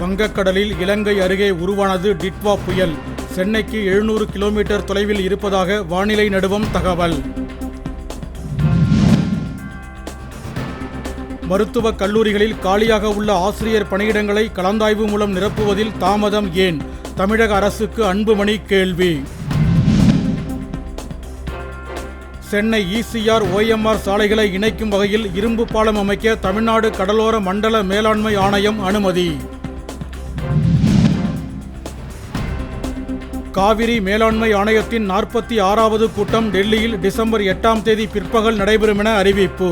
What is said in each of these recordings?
வங்கக்கடலில் இலங்கை அருகே உருவானது டிட்வா புயல். சென்னைக்கு எழுநூறு கிலோமீட்டர் தொலைவில் இருப்பதாக வானிலை நடுவம் தகவல். மருத்துவக் கல்லூரிகளில் காலியாக உள்ள ஆசிரியர் பணியிடங்களை கலந்தாய்வு மூலம் நிரப்புவதில் தாமதம் ஏன்? தமிழக அரசுக்கு அன்புமணி கேள்வி. சென்னை இசிஆர் ஓஎம்ஆர் சாலைகளை இணைக்கும் வகையில் இரும்பு பாலம் அமைக்க தமிழ்நாடு கடலோர மண்டல மேலாண்மை ஆணையம் அனுமதி. காவிரி மேலாண்மை ஆணையத்தின் நாற்பத்தி ஆறாவது கூட்டம் டெல்லியில் டிசம்பர் எட்டாம் தேதி பிற்பகல் நடைபெறும் என அறிவிப்பு.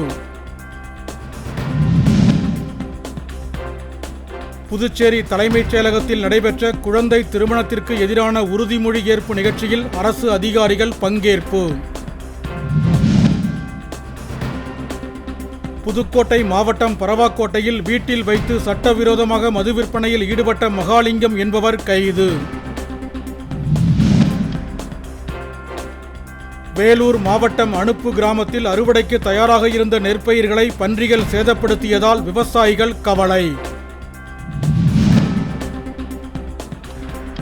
புதுச்சேரி தலைமைச் செயலகத்தில் நடைபெற்ற குழந்தை திருமணத்திற்கு எதிரான உறுதிமொழி ஏற்பு நிகழ்ச்சியில் அரசு அதிகாரிகள் பங்கேற்பு. புதுக்கோட்டை மாவட்டம் பரவாக்கோட்டையில் வீட்டில் வைத்து சட்டவிரோதமாக மது விற்பனையில் ஈடுபட்ட மகாலிங்கம் என்பவர் கைது. வேலூர் மாவட்டம் அனுப்பு கிராமத்தில் அறுவடைக்கு தயாராக இருந்த நெற்பயிர்களை பன்றிகள் சேதப்படுத்தியதால் விவசாயிகள் கவலை.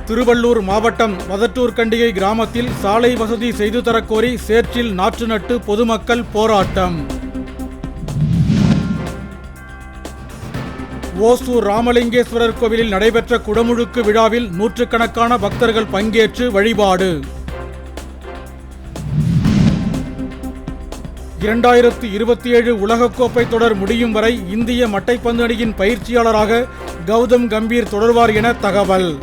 திருவள்ளூர் மாவட்டம் வதட்டூர் கண்டிகை கிராமத்தில் சாலை வசதி செய்து தரக்கோரி சேற்றில் நாற்று நட்டு பொதுமக்கள் போராட்டம். ஓசூர் ராமலிங்கேஸ்வரர் கோவிலில் நடைபெற்ற குடமுழுக்கு விழாவில் நூற்றுக்கணக்கான பக்தர்கள் பங்கேற்று வழிபாடு. இரண்டாயிரத்து இருபத்தி ஏழு உலகக்கோப்பை தொடர் முடியும் வரை இந்திய மட்டைப்பந்து அணியின் பயிற்சியாளராக கௌதம் கம்பீர் தொடர்வார் என தகவல்.